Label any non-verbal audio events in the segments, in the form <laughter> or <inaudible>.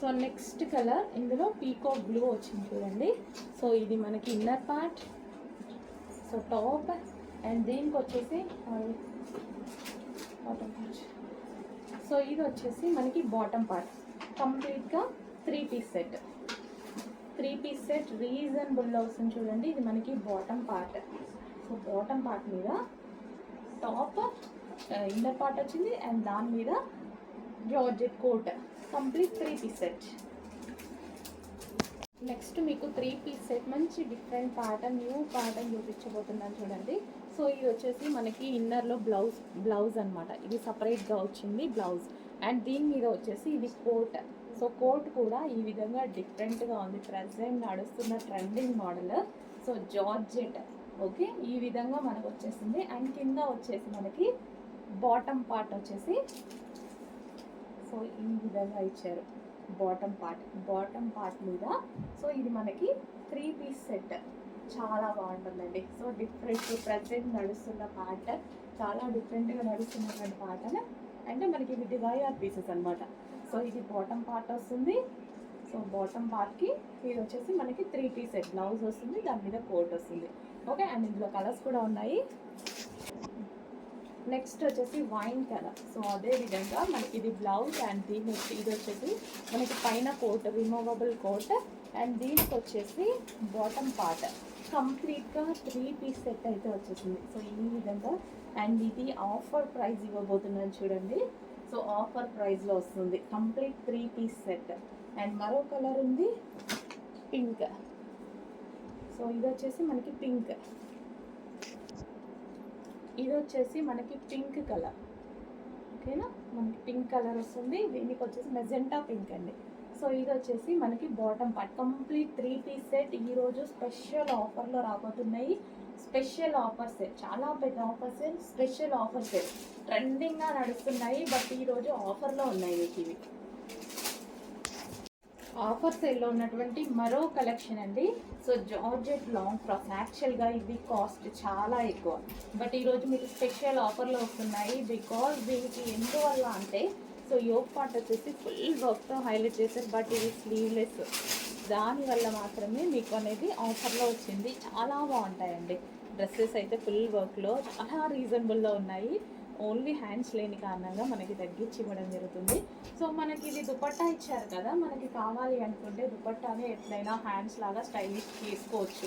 So next colour ఇందులో పీకో blue వచ్చింది చూడండి. సో ఇది మనకి inner part. So top and దీనికి వచ్చేసి బాటమ్ పార్ట్ సో ఇది వచ్చేసి మనకి బాటమ్ పార్ట్. కంప్లీట్గా three piece set three piece set రీజనబుల్లో వస్తుంది చూడండి. ఇది మనకి bottom part so bottom part మీద టాప్ ఇన్నర్ పార్ట్ వచ్చింది అండ్ దాని మీద georgette coat. Complete three piece set next మీకు త్రీ పీస్ సెట్ మంచి డిఫరెంట్ ప్యాటర్న్ న్యూ ప్యాటర్న్ చూపించబోతున్నాను చూడండి. సో ఇది వచ్చేసి మనకి ఇన్నర్లో బ్లౌజ్ బ్లౌజ్ అనమాట ఇది సపరేట్గా వచ్చింది బ్లౌజ్ అండ్ దీని మీద వచ్చేసి ఇది కోట్ సో కోట్ కూడా ఈ విధంగా డిఫరెంట్గా ఉంది. ప్రజెంట్ నడుస్తున్న trending model so georgette okay ఈ విధంగా మనకు వచ్చేసింది. అండ్ కింద వచ్చేసి మనకి బాటమ్ పార్ట్ వచ్చేసి సో ఈ విధంగా ఇచ్చారు. బాటమ్ పార్ట్ బాటమ్ పార్ట్ మీద సో ఇది మనకి త్రీ పీస్ సెట్ చాలా బాగుంటుందండి. సో డిఫరెంట్ ప్రజెంట్ నడుస్తున్న పాట చాలా డిఫరెంట్గా నడుస్తున్నటువంటి పాటను అంటే మనకి ఇవి డివైఆర్ పీసెస్ అన్నమాట. సో ఇది బాటమ్ పార్ట్ వస్తుంది. సో బాటమ్ పార్ట్కి ఇది వచ్చేసి మనకి త్రీ పీస్ సెట్ బ్లౌజ్ వస్తుంది. దాని మీద కోట్ వస్తుంది. ఓకే అండ్ ఇందులో కలర్స్ కూడా ఉన్నాయి. నెక్స్ట్ వచ్చేసి వైన్ కలర్ సో అదే విధంగా మనకి ఇది బ్లౌజ్ అండ్ దీని ఇది వచ్చేసి మనకి పైన కోట్ రిమూవబుల్ కోట్ అండ్ దీనికి వచ్చేసి బాటమ్ పార్ట్ కంప్లీట్గా త్రీ పీస్ సెట్ అయితే వచ్చేసింది. సో ఈ విధంగా అండ్ ఇది ఆఫర్ ప్రైస్ ఇవ్వబోతున్నాను చూడండి. సో ఆఫర్ ప్రైస్లో వస్తుంది. Complete three piece set and మరో కలర్ ఉంది పింక్ సో ఇది వచ్చేసి మనకి పింక్ ఇది వచ్చేసి మనకి పింక్ కలర్. ఓకేనా? మనకి పింక్ కలర్ వస్తుంది. దీనికి వచ్చేసి మెజెంటా పింక్ అండి. సో ఇది వచ్చేసి మనకి bottom part. Complete three piece set ఈరోజు స్పెషల్ ఆఫర్లో రాబోతున్నాయి. Special offers. చాలా పెద్ద ఆఫర్స్. Special offers. ట్రెండింగ్గా నడుస్తున్నాయి. బట్ ఈరోజు ఆఫర్లో ఉన్నాయి మీకు ఇవి ఆఫర్ సేల్లో ఉన్నటువంటి మరో కలెక్షన్ అండి. సో జార్జెట్ లాంగ్ ఫ్రాక్స్ యాక్చువల్గా ఇవి కాస్ట్ చాలా ఎక్కువ. బట్ ఈరోజు మీకు స్పెషల్ ఆఫర్లో వస్తున్నాయి. బికాజ్ దీనికి ఎందువల్ల అంటే సో యోగ్ పార్ట్ వచ్చేసి ఫుల్ వర్క్తో హైలైట్ చేశారు. బట్ ఇది స్లీవ్లెస్ దానివల్ల మాత్రమే మీకు అనేది ఆఫర్లో వచ్చింది. చాలా బాగుంటాయండి. డ్రెస్సెస్ అయితే ఫుల్ వర్క్లో చాలా రీజనబుల్లో ఉన్నాయి. ఓన్లీ హ్యాండ్స్ లేని కారణంగా మనకి తగ్గించి ఇవ్వడం జరుగుతుంది. సో మనకి ఇది దుపట్టా ఇచ్చారు కదా మనకి కావాలి అనుకుంటే దుపట్టానే ఎట్లయినా హ్యాండ్స్ లాగా స్టైలిష్ చేసుకోవచ్చు.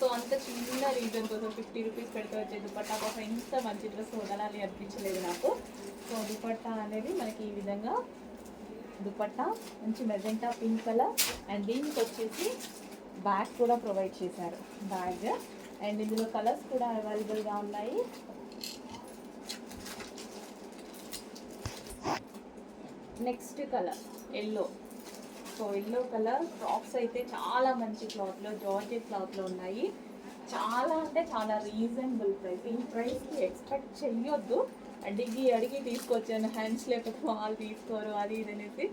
సో అంత చిన్న రీజన్ కోసం ఫిఫ్టీ రూపీస్ పెడితే వచ్చే దుపట్టా కోసం ఇంత మంచి డ్రెస్ వదలాలి అనిపించలేదు నాకు. సో దుపట్టా అనేది మనకి ఈ విధంగా దుపట్టా మంచి మెజెంటా పింక్ కలర్ అండ్ దీనికి వచ్చేసి బ్యాగ్ కూడా ప్రొవైడ్ చేశారు. బ్యాగ్ అండ్ ఇందులో కలర్స్ కూడా అవైలబుల్గా ఉన్నాయి. Next colour yellow so yellow colour frocks అయితే చాలా మంచి క్లాత్లో జార్జెట్ క్లాత్లో ఉన్నాయి. చాలా అంటే చాలా రీజనబుల్ ప్రైస్ ఈ ప్రైస్కి ఎక్స్పెక్ట్ చెయ్యొద్దు. అడిగి అడిగి తీసుకొచ్చాను. హ్యాండ్స్ లేకపోతే వాళ్ళు తీసుకోరు అది ఇది అనేసి.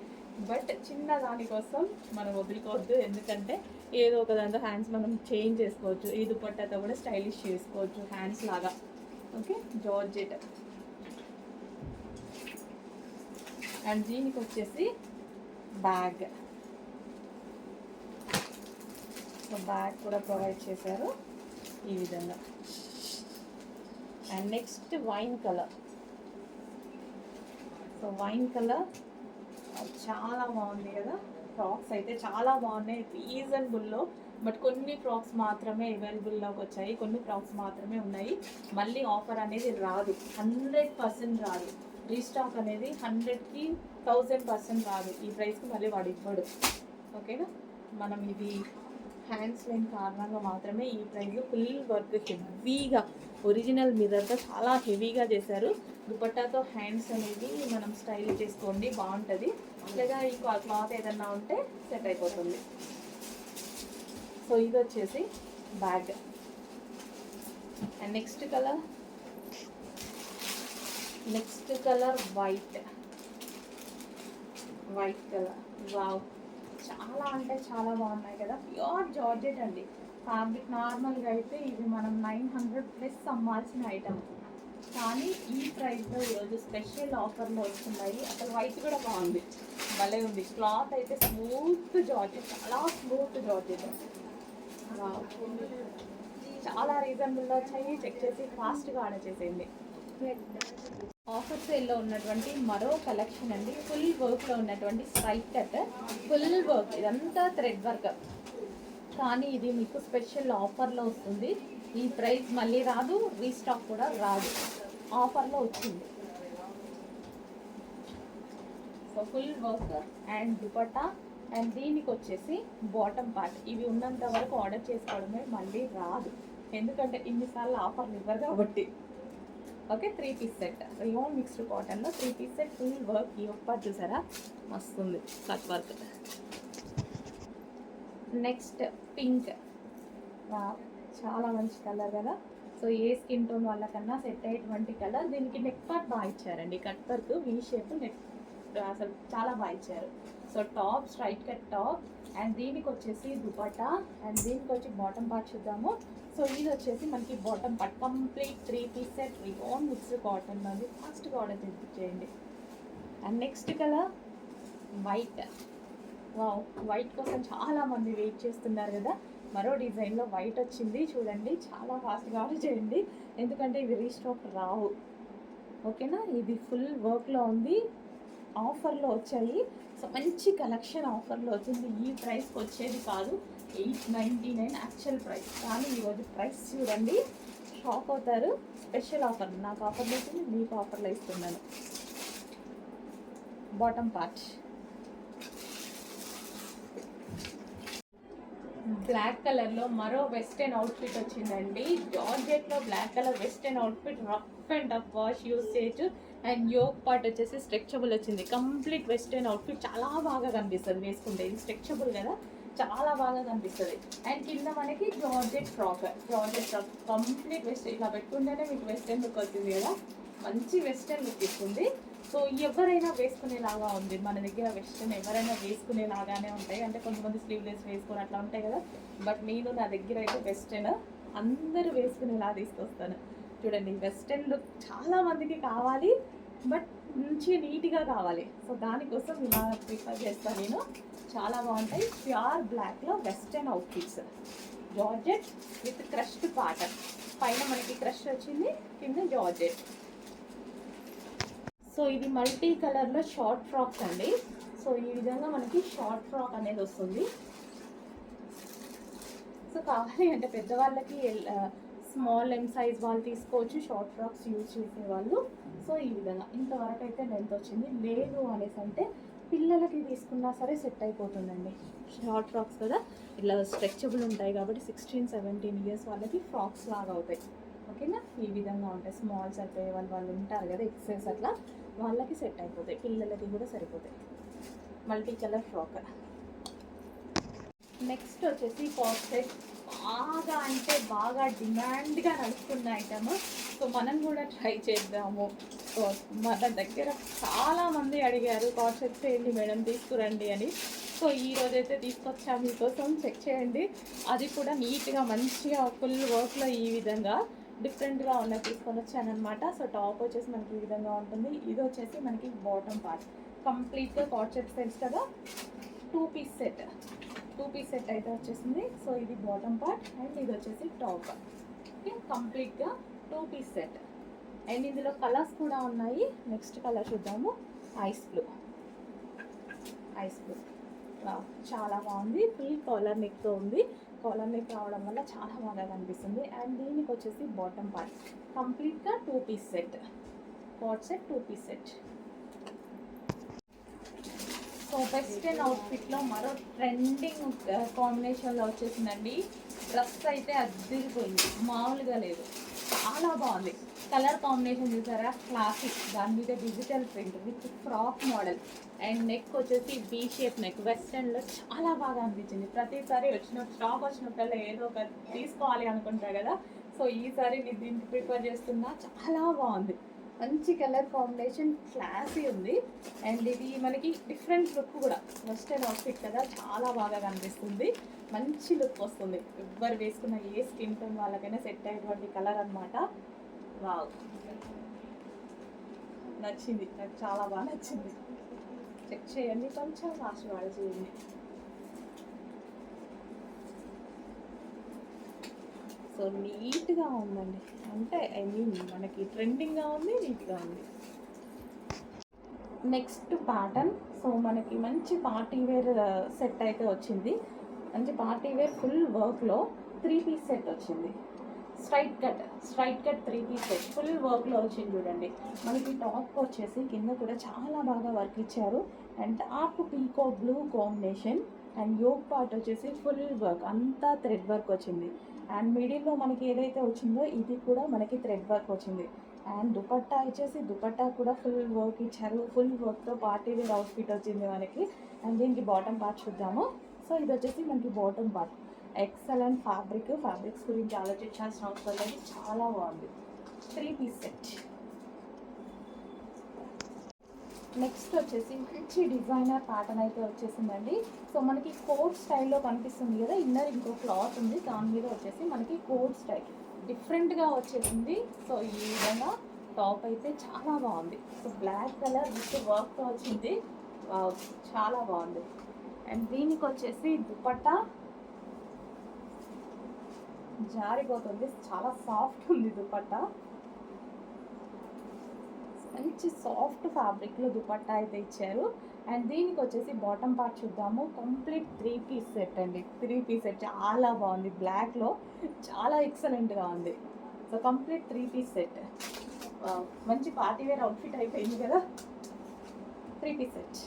బట్ చిన్న దానికోసం మనం వదులుకోవద్దు. ఎందుకంటే ఏదో ఒక దాంతో హ్యాండ్స్ మనం చేంజ్ చేసుకోవచ్చు. ఈ దుపట్టాతో కూడా స్టైలిష్ చేసుకోవచ్చు. హ్యాండ్స్ లాగా. ఓకే జార్జెట్ అండ్ దీనికి వచ్చేసి బ్యాగ్. సో బ్యాగ్ కూడా ప్రొవైడ్ చేశారు ఈ విధంగా. And next wine colour. So wine colour చాలా బాగుంది కదా. ఫ్రాక్స్ అయితే చాలా బాగున్నాయి. రీజనబుల్లో బట్ కొన్ని ఫ్రాక్స్ మాత్రమే అవైలబుల్లోకి వచ్చాయి. కొన్ని ఫ్రాక్స్ మాత్రమే ఉన్నాయి. మళ్ళీ ఆఫర్ అనేది రాదు. హండ్రెడ్ పర్సెంట్ రాదు. రీస్టాక్ అనేది హండ్రెడ్కి థౌజండ్ పర్సెంట్ రాదు ఈ ప్రైస్కి మళ్ళీ వాడు ఇవ్వడు. ఓకేనా? మనం ఇది హ్యాండ్స్ లేని కారణంగా మాత్రమే ఈ ప్రైస్ ఫుల్ వర్క్ హెవీగా ఒరిజినల్ మిర్రర్తో చాలా హెవీగా చేశారు. దుపట్టాతో హ్యాండ్స్ అనేది మనం స్టైల్ చేసుకోండి బాగుంటుంది. లేదా ఈ క్లాత్ ఏదన్నా ఉంటే సెట్ అయిపోతుంది. సో ఇది వచ్చేసి bag. And next colour? Next colour white. White colour. Wow. చాలా అంటే చాలా బాగున్నాయి కదా. ప్యూర్ జార్జెట్ అండి. ఫ్యాబ్రిక్ నార్మల్గా అయితే ఇది మనం నైన్ హండ్రెడ్ ప్లస్ అమ్మాల్సిన ఐటమ్. కానీ ఈ ప్రైస్లో ఈరోజు స్పెషల్ ఆఫర్లో వస్తున్నాయి అసలు వైట్ కూడా బాగుంది. భలే ఉంది. క్లాత్ అయితే స్మూత్ జార్జెట్. చాలా స్మూత్ జార్జెట్. చాలా రీజనబుల్గా వచ్చాయి. చెక్ చేసి ఫాస్ట్గా ఆర్డర్ చేసేయండి. ఆఫర్ సేల్లో ఉన్నటువంటి మరో కలెక్షన్ అండి. ఫుల్ వర్క్లో ఉన్నటువంటి స్ట్రైట్ కట్ ఫుల్ వర్క్. ఇదంతా థ్రెడ్ వర్క్. కానీ ఇది మీకు స్పెషల్ ఆఫర్లో వస్తుంది. ఈ ప్రైస్ మళ్ళీ రాదు రీస్టాక్ కూడా రాదు. ఆఫర్లో వచ్చింది. So full work and dupatta. And దీనికి వచ్చేసి బాటమ్ పార్ట్. ఇవి ఉన్నంత వరకు ఆర్డర్ చేసుకోవడమే మళ్ళీ రాదు. ఎందుకంటే ఇన్నిసార్లు ఆఫర్లు ఇవ్వరు కాబట్టి. Okay three piece set rayon mixed కాటన్లో three piece set full work ఈ ఒక్క చూసారా? మస్తుంది. కట్ వర్క్ నెక్స్ట్ పింక్ చాలా మంచి కలర్ కదా. సో ఏ స్కిన్ టోన్ వాళ్ళకన్నా సెట్ అయ్యేటువంటి కలర్ దీనికి నెక్ పార్ట్ బాగా ఇచ్చారండి. Cut work V shape neck అసలు చాలా బాగా ఇచ్చారు. So top straight cut top and దీనికి వచ్చేసి దుపట్టా. అండ్ దీనికి వచ్చి బాటమ్ పార్ట్ చూద్దాము. సో ఇది వచ్చేసి మనకి bottom part complete three piece set rayon mix cotton అది ఫాస్ట్గా ఆర్డర్ చేయండి and next colour white wow white కోసం చాలా మంది వెయిట్ చేస్తున్నారు కదా. మరో డిజైన్లో వైట్ వచ్చింది. చూడండి చాలా ఫాస్ట్గా ఆర్డర్ చేయండి. ఎందుకంటే ఇవి రీస్టాక్ రావు. ఓకేనా ఇది ఫుల్ వర్క్లో ఉంది. ఆఫర్లో వచ్చాయి. సో మంచి కలెక్షన్ ఆఫర్లో వచ్చింది. ఈ ప్రైస్కి వచ్చేది కాదు. Eight ninety nine actual price కానీ ఈరోజు ప్రైస్ చూడండి షాప్ అవుతారు. స్పెషల్ ఆఫర్ నాకు ఆఫర్లో వచ్చింది మీకు ఆఫర్లో ఇస్తున్నాను. బాటమ్ పార్ట్ బ్లాక్ కలర్లో మరో వెస్టర్న్ అవుట్ఫిట్ వచ్చిందండి. జార్జెట్లో black colour western outfit rough and tough wash usage and yoke part వచ్చేసి స్ట్రెచబుల్ వచ్చింది. కంప్లీట్ వెస్టర్న్ అవుట్ఫిట్ చాలా బాగా కనిపిస్తుంది. వేసుకుంటే ఇది స్ట్రెచబుల్ కదా. చాలా బాగా కనిపిస్తుంది. అండ్ కింద మనకి georgette frock georgette frock complete west ఇలా పెట్టుకుంటేనే మీకు వెస్టర్న్ లుక్ వచ్చింది కదా. మంచి వెస్టర్న్ లుక్ ఇస్తుంది. సో ఎవరైనా వేసుకునేలాగా ఉంది. మన దగ్గర వెస్ట్రన్ ఎవరైనా వేసుకునేలాగానే ఉంటాయి. అంటే కొంతమంది స్లీవ్లెస్ వేసుకొని అట్లా ఉంటాయి కదా. బట్ నేను నా దగ్గర అయితే వెస్ట్రన్ అందరూ వేసుకునేలా తీసుకొస్తాను. చూడండి వెస్ట్రన్ లుక్ చాలా మందికి కావాలి. బట్ మంచి నీట్గా కావాలి. సో దానికోసం ఇలా ప్రిఫర్ చేస్తాను నేను. చాలా బాగుంటాయి. ప్యూర్ బ్లాక్లో western outfits. Georgette with crushed cotton. పైన మనకి క్రష్ వచ్చింది కింద జార్జెట్. సో ఇది మల్టీ కలర్లో షార్ట్ ఫ్రాక్స్ అండి. సో ఈ విధంగా మనకి షార్ట్ ఫ్రాక్ అనేది వస్తుంది. సో కావాలి అంటే పెద్దవాళ్ళకి స్మాల్ ఎం సైజ్ వాళ్ళు తీసుకోవచ్చు షార్ట్ ఫ్రాక్స్ యూజ్ చేసే వాళ్ళు. సో ఈ విధంగా. ఇంతవరకు అయితే లెంత్ వచ్చింది. లేదు అనేసి అంటే పిల్లలకి తీసుకున్నా సరే సెట్ అయిపోతుందండి. షార్ట్ ఫ్రాక్స్ కదా? ఇలా స్ట్రెచబుల్ ఉంటాయి కాబట్టి సిక్స్టీన్ సెవెంటీన్ ఇయర్స్ వాళ్ళకి ఫ్రాక్స్ లాగా అవుతాయి. ఓకేనా? ఈ విధంగా ఉంటాయి. స్మాల్స్ అయితే వాళ్ళు వాళ్ళు ఉంటారు కదా ఎక్సైజ్ అట్లా వాళ్ళకి సెట్ అయిపోతాయి. పిల్లలకి కూడా సరిపోతాయి. Multi colour frock. నెక్స్ట్ వచ్చేసి కాస్టెట్ బాగా అంటే బాగా డిమాండ్గా నడుస్తున్న ఐటమ్ సో మనం కూడా ట్రై చేద్దాము. సో మన దగ్గర చాలామంది అడిగారు కాన్సెప్ట్ చేయండి మేడం తీసుకురండి అని. సో ఈ రోజైతే తీసుకొచ్చా మీకోసం చెక్ చేయండి. అది కూడా నీట్గా మంచిగా ఫుల్ వర్క్లో ఈ విధంగా డిఫరెంట్గా ఉన్న తీసుకొని వచ్చానమాట సో టాప్ వచ్చేసి మనకి ఈ విధంగా ఉంటుంది. ఇది వచ్చేసి మనకి బాటమ్ పార్ట్ కంప్లీట్గా కాట్ సెట్ సెట్స్ కదా? Two piece set two piece set అయితే వచ్చేసింది. సో ఇది బాటమ్ పార్ట్ అండ్ ఇది వచ్చేసి టాప్ ఓకే కంప్లీట్గా టూ పీస్ సెట్ అండ్ ఇందులో కలర్స్ కూడా ఉన్నాయి. నెక్స్ట్ కలర్ చూద్దాము. ఐస్ బ్లూ ఐస్ బ్లూ చాలా బాగుంది. ఫుల్ కాలర్ నెక్తో ఉంది. కాలర్ నెక్ రావడం వల్ల చాలా బాగా కనిపిస్తుంది. అండ్ దీనికి వచ్చేసి బాటమ్ పార్ట్ కంప్లీట్గా two piece set cot set two piece set so western అవుట్ఫిట్లో మరో ట్రెండింగ్ కాంబినేషన్లో వచ్చేసిందండి. డ్రెస్ అయితే అద్దరిపోయింది. మామూలుగా లేదు. చాలా బాగుంది. కలర్ కాంబినేషన్ చూసారా? క్లాసిక్. దాని మీద digital print with frock model. And neck వచ్చేసి బీ షేప్ నెక్ వెస్ట్రన్లో చాలా బాగా అనిపించింది. ప్రతిసారి వచ్చిన స్టాక్ వచ్చినప్పుడల్లా ఏదో ఒక తీసుకోవాలి అనుకుంటా కదా. సో ఈసారి నేను దీనికి ప్రిఫర్ చేస్తున్నా చాలా బాగుంది. మంచి కలర్ కాంబినేషన్ క్లాసీ ఉంది. అండ్ ఇది మనకి డిఫరెంట్ లుక్ కూడా. వెస్టర్న్ అవుట్ఫిట్ కదా చాలా బాగా కనిపిస్తుంది. మంచి లుక్ వస్తుంది. ఎవ్వరు వేసుకున్న ఏ స్కిన్ టోన్ వాళ్ళకైనా సెట్ అయ్యేటువంటి కలర్ అనమాట వావ్. నచ్చింది. నాకు చాలా బాగా నచ్చింది. చెక్ చేయండి. కొంచెం ఫాస్ట్ వాడి చేయండి సో నీట్గా ఉందండి. అంటే ఐ మీన్ మనకి ట్రెండింగ్గా ఉంది నీట్గా ఉంది. నెక్స్ట్ ప్యాటర్న్ సో మనకి మంచి పార్టీ వేర్ సెట్ అయితే వచ్చింది. మంచి పార్టీ వేర్ ఫుల్ వర్క్లో త్రీ పీస్ సెట్ వచ్చింది. Straight cut straight cut three piece set full వర్క్లో వచ్చింది చూడండి. మనకి టాప్ వచ్చేసి కింద కూడా చాలా బాగా వర్క్ ఇచ్చారు. And top peacock blue combination and yoke part వచ్చేసి ఫుల్ వర్క్ అంతా థ్రెడ్ వర్క్ వచ్చింది. అండ్ మిడిల్లో మనకి ఏదైతే వచ్చిందో ఇది కూడా మనకి థ్రెడ్ వర్క్ వచ్చింది. అండ్ దుపట్టా వచ్చేసి దుపట్టా కూడా ఫుల్ వర్క్ ఇచ్చారు. ఫుల్ వర్క్తో పార్టీ వేర్ అవుట్ఫిట్ వచ్చింది మనకి. అండ్ దీనికి బాటమ్ పార్ట్ చూద్దాము. సో ఇది వచ్చేసి మనకి bottom part excellent fabric fabrics గురించి ఆలోచించాల్సిన అవసరం లేదు. చాలా బాగుంది. త్రీ పీస్ సెట్ నెక్స్ట్ వచ్చేసి మంచి డిజైనర్ ప్యాటర్న్ అయితే వచ్చేసిందండి. సో మనకి కోట్ స్టైల్లో కనిపిస్తుంది కదా ఇన్నర్ ఇంకో క్లాత్ ఉంది. దాని మీద వచ్చేసి మనకి కోట్ స్టైల్ డిఫరెంట్గా వచ్చేసింది. సో ఈ విధంగా టాప్ అయితే చాలా బాగుంది. సో బ్లాక్ కలర్ విత్ వర్క్తో వచ్చింది చాలా బాగుంది. అండ్ దీనికి వచ్చేసి దుపట్టా జారిపోతుంది. చాలా సాఫ్ట్ ఉంది దుపట్టా. మంచి సాఫ్ట్ ఫ్యాబ్రిక్లో దుపట్టా అయితే ఇచ్చారు. అండ్ దీనికి వచ్చేసి బాటమ్ పార్ట్ చూద్దాము. కంప్లీట్ త్రీ పీస్ సెట్ అండి. త్రీ పీస్ సెట్ చాలా బాగుంది. బ్లాక్లో చాలా ఎక్సలెంట్గా ఉంది. So complete three piece set. మంచి పార్టీ వేర్ అవుట్ఫిట్ అయిపోయింది కదా? Three piece set.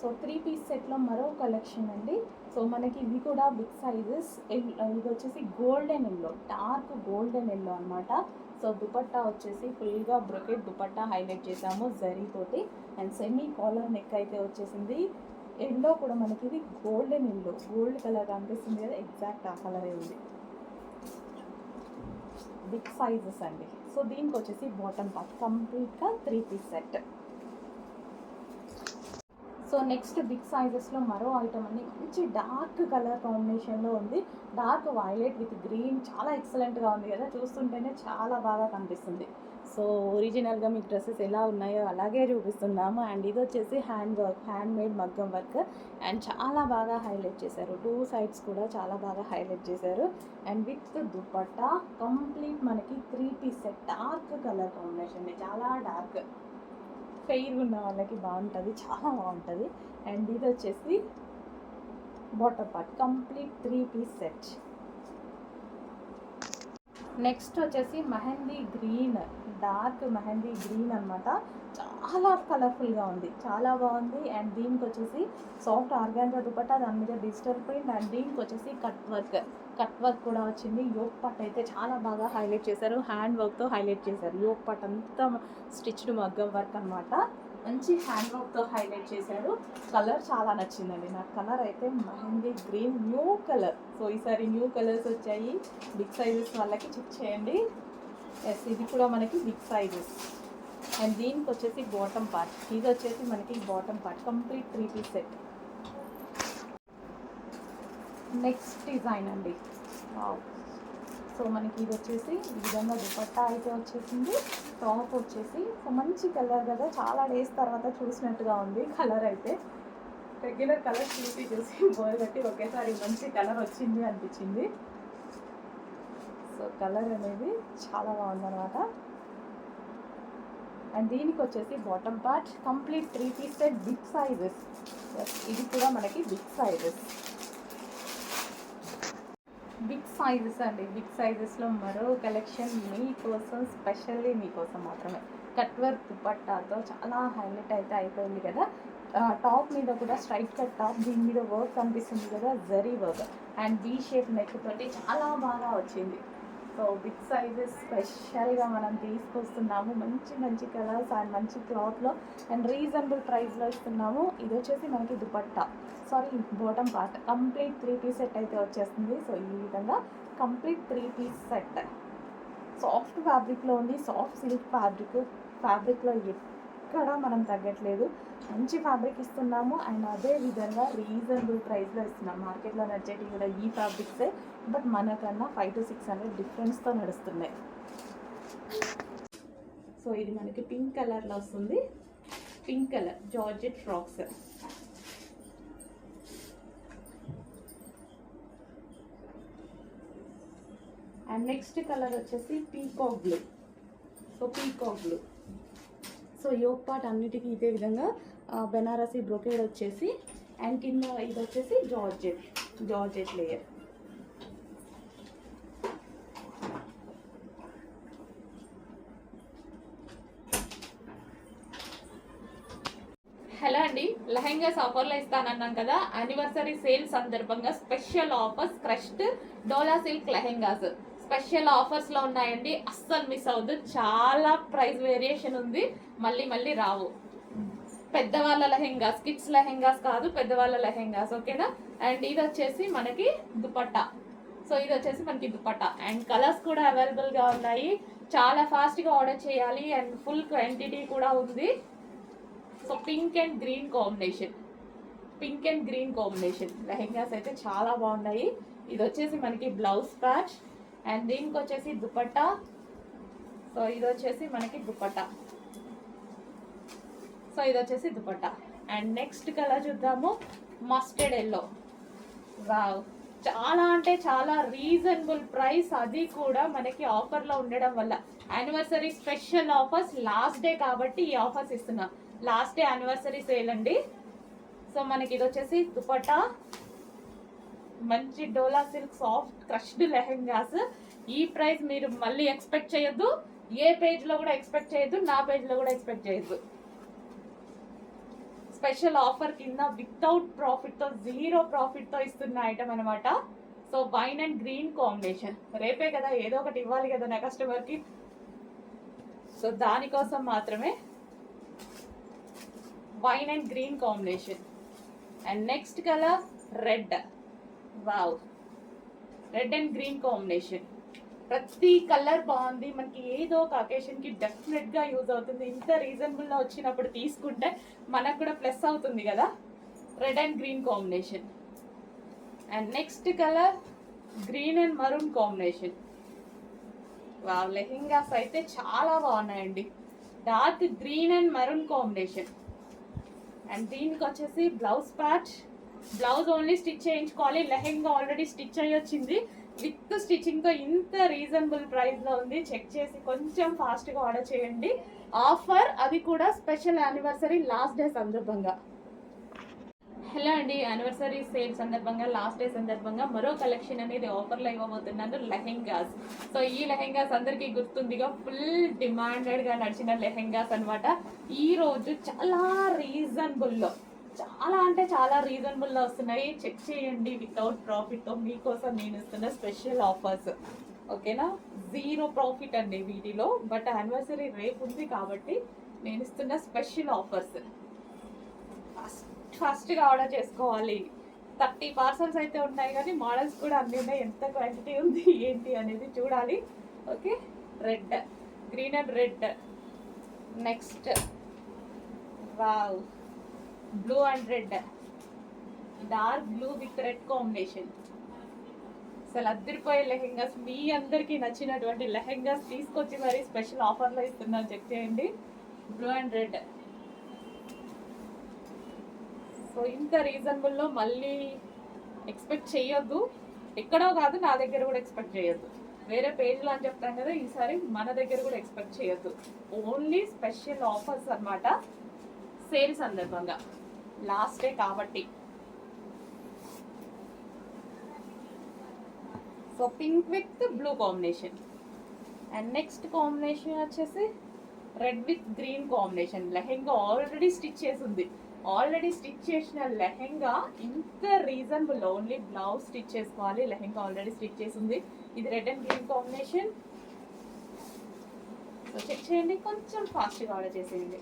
So three piece సెట్లో మరో కలెక్షన్ అండి. సో మనకి ఇది కూడా బిగ్ సైజెస్. ఇది వచ్చేసి golden yellow dark golden yellow అనమాట సో దుపట్టా వచ్చేసి ఫుల్గా బ్రొకెట్ దుపట్టా హైలైట్ చేసాము జరీ తోటి అండ్ సెమీ కాలర్ నెక్ అయితే వచ్చేసింది. ఎండో కూడా మనకి ఇది గోల్డెన్ ఎల్లో గోల్డ్ కలర్ కనిపిస్తుంది కదా ఎగ్జాక్ట్ ఆ కలరే ఉంది. బిగ్ సైజెస్ అండి. సో దీనికి వచ్చేసి బాటమ్ పార్ట్ కంప్లీట్గా three piece set so next big సైజెస్లో మరో ఐటమ్ అండి. మంచి డార్క్ కలర్ కాంబినేషన్లో ఉంది. డార్క్ వైలెట్ విత్ గ్రీన్ చాలా ఎక్సలెంట్గా ఉంది కదా. చూస్తుంటేనే చాలా బాగా కనిపిస్తుంది. సో ఒరిజినల్గా మీకు డ్రెస్సెస్ ఎలా ఉన్నాయో అలాగే చూపిస్తున్నాము. అండ్ ఇది వచ్చేసి హ్యాండ్ వర్క్ హ్యాండ్ మేడ్ మగ్గం వర్క్. అండ్ చాలా బాగా హైలైట్ చేశారు. టూ సైడ్స్ కూడా చాలా బాగా హైలైట్ చేశారు. అండ్ విత్ దుపట్టా కంప్లీట్ మనకి three piece set dark colour combination చాలా డార్క్. ఫెయిర్ ఉన్న వాళ్ళకి బాగుంటుంది చాలా బాగుంటుంది. అండ్ ఇది వచ్చేసి bottom part complete three piece set next వచ్చేసి mehndi green dark mehndi green అన్నమాట. చాలా కలర్ఫుల్గా ఉంది. చాలా బాగుంది. అండ్ దీనికి వచ్చేసి సాఫ్ట్ ఆర్గాన్జా దుపట్టా దాని మీద డిజిటల్ ప్రింట్ అండ్ దీనికి వచ్చేసి కట్ వర్క్ కట్ వర్క్ కూడా వచ్చింది. యోక్ పట్ అయితే చాలా బాగా హైలైట్ చేశారు. హ్యాండ్ వర్క్తో హైలైట్ చేశారు. యోక్ పట్ అంతా స్టిచ్డ్ మగ్గం వర్క్ అన్నమాట. మంచి హ్యాండ్ వర్క్తో హైలైట్ చేశారు. కలర్ చాలా నచ్చిందండి. నాకు కలర్ అయితే mehndi green new colour so ఈసారి న్యూ కలర్స్ వచ్చాయి. బిగ్ సైజెస్ వాళ్ళకి చెక్ చేయండి. ఎస్ ఇది కూడా మనకి బిగ్ సైజెస్ అండ్ దీనికి వచ్చేసి బాటమ్ పార్ట్ ఇది వచ్చేసి మనకి bottom part complete three piece set next design అండి. సో మనకి ఇది వచ్చేసి ఈ విధంగా దుపట్టా అయితే వచ్చేసింది. టాప్ వచ్చేసి సో మంచి కలర్ కదా. చాలా డేస్ తర్వాత చూసినట్టుగా ఉంది కలర్ అయితే. రెగ్యులర్ కలర్ చూసి చూసి <laughs> బోర్ కట్టి ఒకేసారి మంచి కలర్ వచ్చింది అనిపించింది. సో కలర్ అనేది చాలా బాగుందన్నమాట. అండ్ దీనికి వచ్చేసి bottom part complete three piece set big sizes ఇది కూడా మనకి బిగ్ సైజెస్ బిగ్ సైజెస్ అండి. బిగ్ సైజెస్లో మరో కలెక్షన్ మీకోసం స్పెషల్లీ మీకోసం మాత్రమే. కట్ వర్క్ దుపట్టాతో చాలా హైలైట్ అయితే అయిపోయింది కదా. టాప్ మీద కూడా స్ట్రైట్ కట్ టాప్ దీని మీద వర్క్ కనిపిస్తుంది కదా zari work and B shape neck తోటి చాలా బాగా వచ్చింది. సో బిగ్ సైజెస్ స్పెషల్గా మనం తీసుకొస్తున్నాము. మంచి మంచి కలర్స్ అండ్ మంచి క్లాత్లో అండ్ రీజనబుల్ ప్రైస్లో ఇస్తున్నాము. ఇది వచ్చేసి మనకి dupatta. Sorry bottom part. Complete three piece set అయితే వచ్చేస్తుంది. సో ఈ విధంగా complete three piece set. Soft ఫ్యాబ్రిక్లో ఉంది. సాఫ్ట్ సిల్క్ ఫ్యాబ్రిక్ ఫ్యాబ్రిక్లో ఎక్కడ మనం తగ్గట్లేదు. మంచి ఫ్యాబ్రిక్ ఇస్తున్నాము. అండ్ అదే విధంగా రీజనబుల్ ప్రైస్లో ఇస్తున్నాం. మార్కెట్లో నచ్చేటి కూడా ఈ ఫ్యాబ్రిక్సే బట్ మనకన్నా ఫైవ్ టు సిక్స్ హండ్రెడ్ డిఫరెన్స్తో నడుస్తున్నాయి. సో ఇది మనకి పింక్ కలర్లో వస్తుంది. Pink colour georgette frocks and next colour వచ్చేసి peacock blue so peacock blue so yoke part అన్నిటికీ ఇదే విధంగా బెనారసీ బ్రొకేడ్ వచ్చేసి అండ్ కింద ఇది వచ్చేసి జార్జెట్ జార్జెట్ లేయర్. హలో అండి లెహెంగాస్ ఆఫర్లో ఇస్తానన్నాం కదా యానివర్సరీ సేల్ సందర్భంగా special offers crushed dola silk lehengas special ఆఫర్స్లో ఉన్నాయండి. అస్సలు మిస్ అవద్దు చాలా ప్రైస్ వేరియేషన్ ఉంది. మళ్ళీ మళ్ళీ రావు. పెద్దవాళ్ళ లెహెంగాస్ కిడ్స్ లెహెంగాస్ కాదు పెద్దవాళ్ళ లెహెంగాస్ ఓకేనా? అండ్ ఇది వచ్చేసి మనకి దుపట్టా. సో ఇది వచ్చేసి మనకి దుపట్టా. అండ్ కలర్స్ కూడా అవైలబుల్గా ఉన్నాయి. చాలా ఫాస్ట్గా ఆర్డర్ చేయాలి. అండ్ ఫుల్ క్వాంటిటీ కూడా ఉంది. So pink and green combination pink and green combination lehengas అయితే చాలా బాగున్నాయి. ఇది వచ్చేసి మనకి బ్లౌజ్ ప్యాచ్ అండ్ దీనికి వచ్చేసి దుపట్టా. సో ఇది వచ్చేసి మనకి దుపట్టా. సో ఇది వచ్చేసి దుపట్టా. అండ్ నెక్స్ట్ కలర్ చూద్దాము? మస్టర్డ్ ఎల్లో వావ్ చాలా అంటే చాలా రీజనబుల్ ప్రైస్ అది కూడా మనకి ఆఫర్లో ఉండడం వల్ల. Anniversary special offers last day కాబట్టి ఈ ఆఫర్స్ ఇస్తున్నాం. లాస్ట్ డే యానివర్సరీ సేల్ అండి. సో మనకి ఇది వచ్చేసి దుపట్టా. మంచి dola silk soft crushed lehengas. ఈ ప్రైస్ మీరు మళ్ళీ ఎక్స్పెక్ట్ చేయొద్దు. ఏ పేజ్లో కూడా ఎక్స్పెక్ట్ చేయొద్దు నా పేజ్లో కూడా ఎక్స్పెక్ట్ చేయొద్దు. స్పెషల్ ఆఫర్ కింద వితౌట్ ప్రాఫిట్తో జీరో ప్రాఫిట్తో ఇస్తున్న ఐటమ్ అనమాట so wine and green combination. రేపే కదా ఏదో ఒకటి ఇవ్వాలి కదా నా కస్టమర్కి. సో దానికోసం మాత్రమే wine and green combination. And next colour red. Wow. Red and green combination ప్రతి కలర్ బాగుంది. మనకి ఏదో ఒక అకేషన్కి డెఫినెట్గా యూజ్ అవుతుంది. ఇంత రీజనబుల్లో వచ్చినప్పుడు తీసుకుంటే మనకు కూడా ప్లస్ అవుతుంది కదా? Red and green combination and next colour green and maroon combination wow lehengas అయితే చాలా బాగున్నాయండి. Dark green and maroon combination and దీనికి వచ్చేసి blouse patch blouse only stitch చేయించుకోవాలి. లెహెంగా ఆల్రెడీ స్టిచ్ అయ్యి వచ్చింది. విత్ స్టిచ్చింగ్తో ఇంత రీజనబుల్ ప్రైస్లో ఉంది. చెక్ చేసి కొంచెం ఫాస్ట్గా ఆర్డర్ చేయండి. ఆఫర్ అది కూడా స్పెషల్ యానివర్సరీ లాస్ట్ డే సందర్భంగా. హలో అండి. యానివర్సరీ సేల్ సందర్భంగా లాస్ట్ డే సందర్భంగా మరో కలెక్షన్ అనేది ఆఫర్లో ఇవ్వబోతున్నాను లెహెంగాస్. సో ఈ లెహెంగాస్ అందరికీ గుర్తుందిగా ఫుల్ డిమాండెడ్గా నడిచిన లెహెంగాస్ అన్నమాట. ఈరోజు చాలా రీజనబుల్లో చాలా అంటే చాలా రీజనబుల్ వస్తున్నాయి. చెక్ చేయండి వితౌట్ ప్రాఫిట్తో. మీకోసం నేను ఇస్తున్న స్పెషల్ ఆఫర్స్ ఓకేనా జీరో ప్రాఫిట్ అండి వీటిలో. బట్ యానివర్సరీ రేపు ఉంది కాబట్టి నేను ఇస్తున్న స్పెషల్ ఆఫర్స్ ఫస్ట్ ఫస్ట్గా ఆర్డర్ చేసుకోవాలి. థర్టీ పార్సల్స్ అయితే ఉన్నాయి కానీ మోడల్స్ కూడా అన్నీ ఉన్నాయి. ఎంత క్వాంటిటీ ఉంది ఏంటి అనేది చూడాలి. Okay red green and red next wow blue and red. Dark blue with red combination. అసలు అద్దరిపోయే లెహెంగాస్. మీ అందరికీ నచ్చినటువంటి లెహెంగాస్ తీసుకొచ్చి మరి స్పెషల్ ఆఫర్లో ఇస్తున్నాను చెక్ చేయండి. Blue and red. సో ఇంత రీజనబుల్లో మళ్ళీ ఎక్స్పెక్ట్ చేయొద్దు. ఎక్కడో కాదు నా దగ్గర కూడా ఎక్స్పెక్ట్ చేయొద్దు. వేరే పేజ్లో అని చెప్తాం కదా ఈసారి మన దగ్గర కూడా ఎక్స్పెక్ట్ చేయొద్దు. ఓన్లీ స్పెషల్ ఆఫర్స్ అన్నమాట. సేల్ సందర్భంగా. లాస్ట్ డే కాబట్టి. So pink with blue combination and next combination వచ్చేసి red with green combination lehenga already stitch చేసి ఉంది. ఆల్రెడీ స్టిచ్ చేసిన లెహెంగా ఇంత రీజనబుల్ ఓన్లీ బ్లౌజ్ స్టిచ్ చేసుకోవాలి. లెహెంగా ఆల్రెడీ స్టిచ్ చేసి ఉంది. ఇది red and green combination so check చేయండి. కొంచెం ఫాస్ట్గా ఆర్డర్ చేసేయండి.